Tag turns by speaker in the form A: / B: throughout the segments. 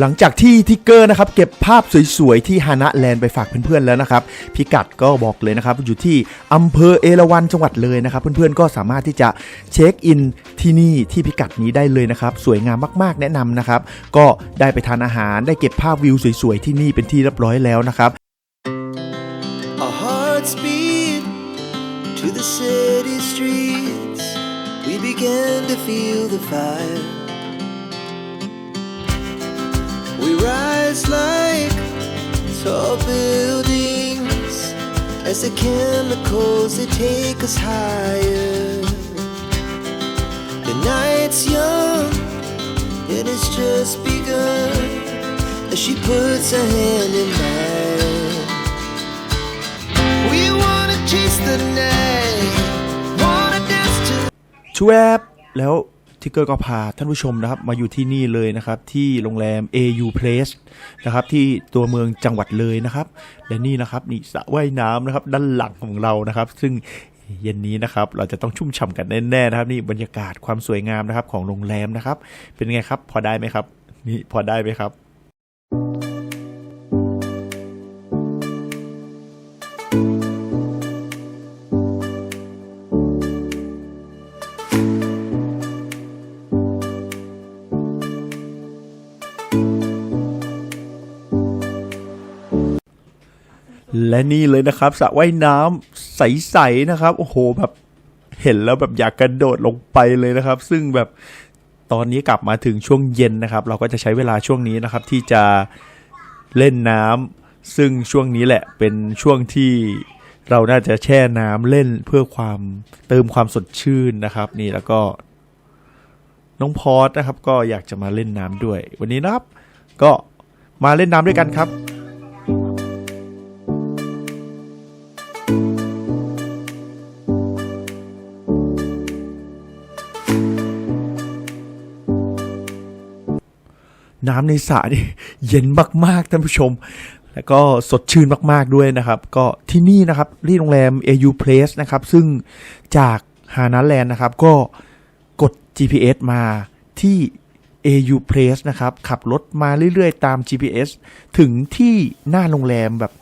A: หลังจากที่ทิกเกอร์นะครับเก็บภาพสวยๆที่ฮานะแลนด์ไปฝากเพื่อนๆแล้วนะครับพิกัดก็บอกเลยนะครับอยู่ที่อำเภอเอราวัณจังหวัดเลยนะครับเพื่อนๆก็สามารถที่จะเช็คอินที่นี่ที่พิกัดนี้ได้เลยนะครับสวยงามมากๆแนะนำนะครับก็ได้ไปทานอาหารได้เก็บภาพวิวสวยๆที่นี่เป็นที่เรียบร้อยแล้วนะครับ
B: Our hearts beat to the city streets. We began to feel the fire. rise like tall buildings as the chemicals they take us higher. The night's young and it's just begun as she puts her hand in mine. We wanna chase the night, wanna dance to
A: ชวบแล้ว ทิกเกอร์ก็พาท่านผู้ชมนะครับมาอยู่ที่นี่เลยนะครับที่โรงแรม AU Place นะครับที่ตัวเมืองจังหวัดเลยนะครับและนี่นะครับนี่สระว่ายน้ำนะครับด้านหลังของเรานะครับ ซึ่งเย็นนี้นะครับเราจะต้องชุ่มฉ่ำกันแน่ๆนะครับ นี่บรรยากาศความสวยงามนะครับของโรงแรมนะครับ เป็นไงครับพอได้ไหมครับนี่พอได้ไหมครับ และนี่เลยนะครับสระว่ายน้ำใสๆนะครับ โอ้โหแบบเห็นแล้วแบบอยากกระโดดลงไปเลยนะครับ ซึ่งแบบตอนนี้กลับมาถึงช่วงเย็นนะครับ เราก็จะใช้เวลาช่วงนี้นะครับ ที่จะเล่นน้ำซึ่งช่วงนี้แหละเป็นช่วงที่เราน่าจะแช่น้ำเล่นเพื่อความเติมความสดชื่นนะครับ นี่แล้วก็ น้องพอสนะครับ ก็อยากจะมาเล่นน้ำด้วย วันนี้นะครับ ก็มาเล่นน้ำด้วยกันครับ น้ำในสระนี่เย็นมากๆท่านผู้ชม แล้วก็สดชื่นมาก ๆด้วยนะครับ ก็ที่นี่นะครับที่โรงแรม AU Place นะครับ ซึ่งจากฮานาแลนด์นะครับ ก็กด GPS มาที่ AU Place นะครับ ขับรถมาเรื่อย ๆ ตาม GPS ถึงที่หน้าโรงแรมแบบ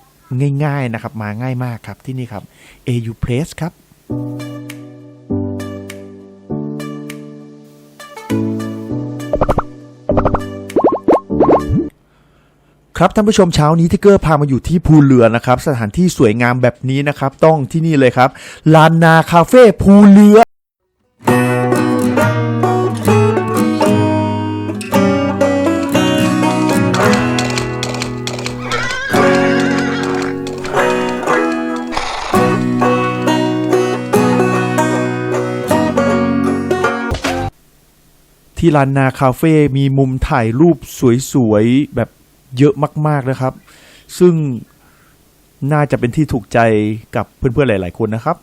A: ง่าย ๆ นะครับ มาง่ายมากครับที่นี่ครับ AU Place ครับ ครับท่านผู้ชมเช้านี้ที่เกอร์พามาอยู่ที่ภูเรือนะครับ สถานที่สวยงามแบบนี้นะครับ ต้องที่นี่เลยครับลานนาคาเฟ่ภูเรือที่ลานนาคาเฟ่มีมุมถ่ายรูปสวยๆแบบ เยอะมาก ๆนะครับ ซึ่งน่าจะเป็นที่ถูกใจกับเพื่อนๆหลาย ๆ คนนะครับ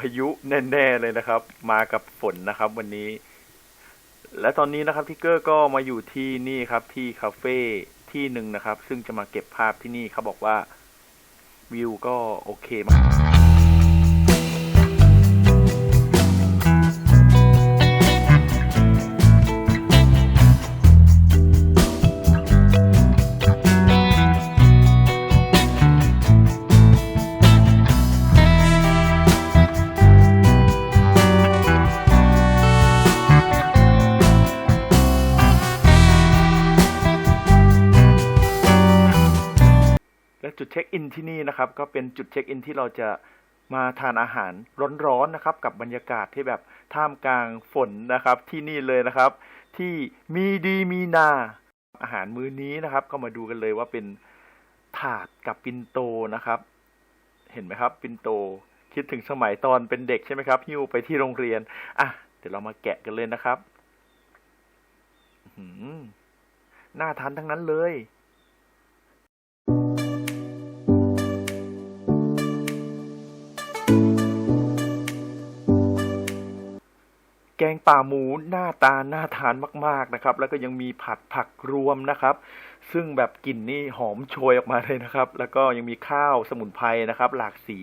A: พายุแน่ๆเลยนะครับ มากับฝนนะครับ วันนี้ และตอนนี้นะครับทิกเกอร์ก็มาอยู่ที่นี่ครับ ที่คาเฟ่ที่หนึ่งนะครับ ซึ่งจะมาเก็บภาพที่นี่เขาบอกว่าวิวก็โอเคมาก จุดเช็คอินที่นี่นะครับ ก็เป็นจุดเช็คอินที่เราจะมาทานอาหารร้อนๆนะครับ กับบรรยากาศที่แบบท่ามกลางฝนนะครับ ที่นี่เลยนะครับ ที่มีดีมีนา อาหารมื้อนี้นะครับ ก็มาดูกันเลยว่าเป็นถาดกับปินโตนะครับ เห็นไหมครับ ปินโตคิดถึงสมัยตอนเป็นเด็กใช่ไหมครับหิ้วไปที่โรงเรียนอะเดี๋ยวเรามาแกะกันเลยนะครับหน่าทานทั้งนั้นเลย แกงป่าหมูหน้าตาน่าทานมาก ๆนะครับ แล้วก็ยังมีผัดผักรวมนะครับ ซึ่งแบบกลิ่นนี่หอมโชยออกมาเลยนะครับ แล้วก็ยังมีข้าวสมุนไพรนะครับ หลากสี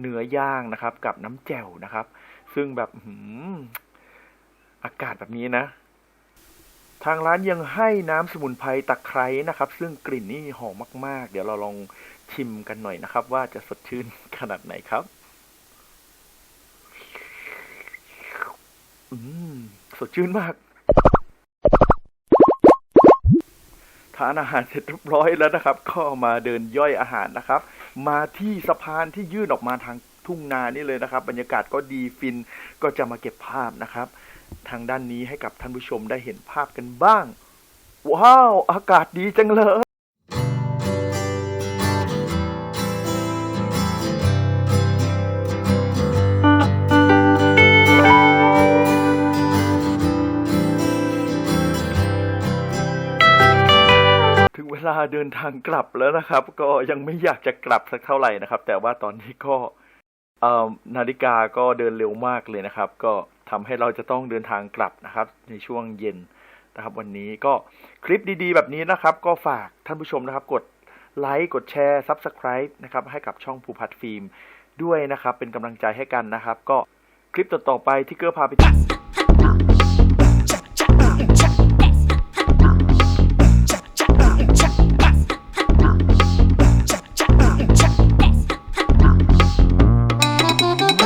A: เนื้อย่างนะครับ กับน้ำแจ่วนะครับ ซึ่งแบบอื้อหืออากาศแบบนี้นะ ทางร้านยังให้น้ำสมุนไพรตะไคร้นะครับ ซึ่งกลิ่นนี่หอมมาก ๆ เดี๋ยวเราลองชิมกันหน่อยนะครับ ว่าจะสดชื่นขนาดไหนครับ อืม สดชื่นมาก ทานอาหารเสร็จเรียบร้อยแล้วนะครับ ก็มาเดินย่อยอาหารนะครับ มาที่สะพานที่ยื่นออกมาทางทุ่งนานี่เลยนะครับ บรรยากาศก็ดีฟินก็จะมาเก็บภาพนะครับ ทางด้านนี้ให้กับท่านผู้ชมได้เห็นภาพกันบ้าง ว้าว อากาศดีจังเลย เดินทางกลับแล้วนะครับ ก็ยังไม่อยากจะกลับสักเท่าไหร่นะครับ แต่ว่าตอนนี้ก็นาฬิกาก็เดินเร็วมากเลยนะครับ ก็ทำให้เราจะต้องเดินทางกลับนะครับ ในช่วงเย็นนะครับ วันนี้ก็คลิปดีๆ แบบนี้นะครับ ก็ฝากท่านผู้ชมนะครับ กดไลค์กดแชร์ Subscribe นะครับ ให้กับช่องภูพัฒน์ฟิล์มด้วยนะครับ เป็นกำลังใจให้กันนะครับ ก็คลิปต่อๆไปที่เกอร์พาไป